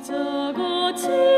지적고 지